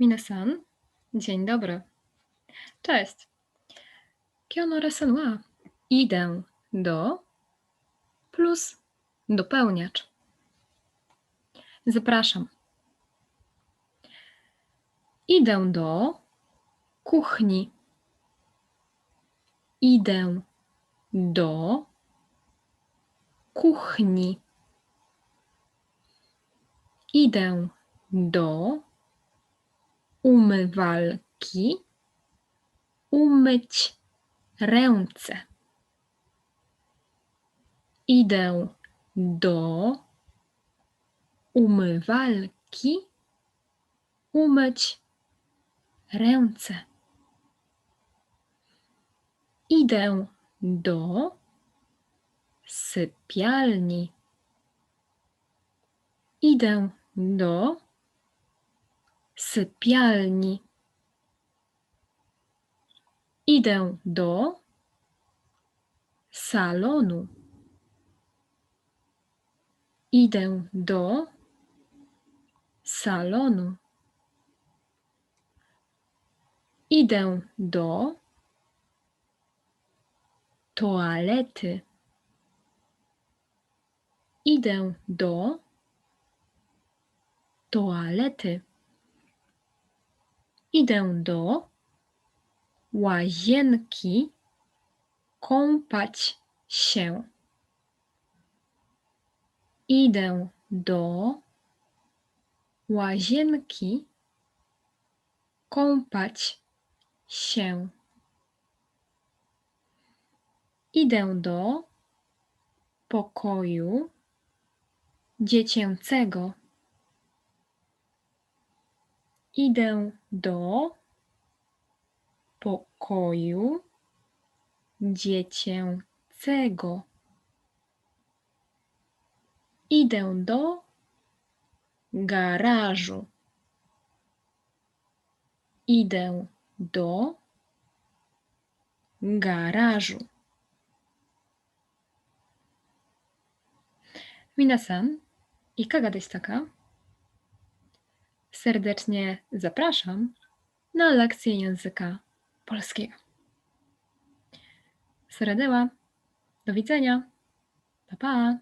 Minasan, dzień dobry. Cześć. Kionore senwa. Idę do plus dopełniacz. Zapraszam. Idę do kuchni. Idę do kuchni. Idę do umywalki umyć ręce. Idę do umywalki umyć ręce. Idę do sypialni. Idę do sypialni. Idę do salonu. Idę do salonu. Idę do toalety. Idę do toalety. Idę do łazienki kąpać się. Idę do łazienki kąpać się. Idę do pokoju dziecięcego. Idę do pokoju dziecięcego. Idę do garażu. Idę do garażu. Minasan, i kaga? Serdecznie zapraszam na lekcję języka polskiego. Sredeła. Do widzenia. Pa, pa.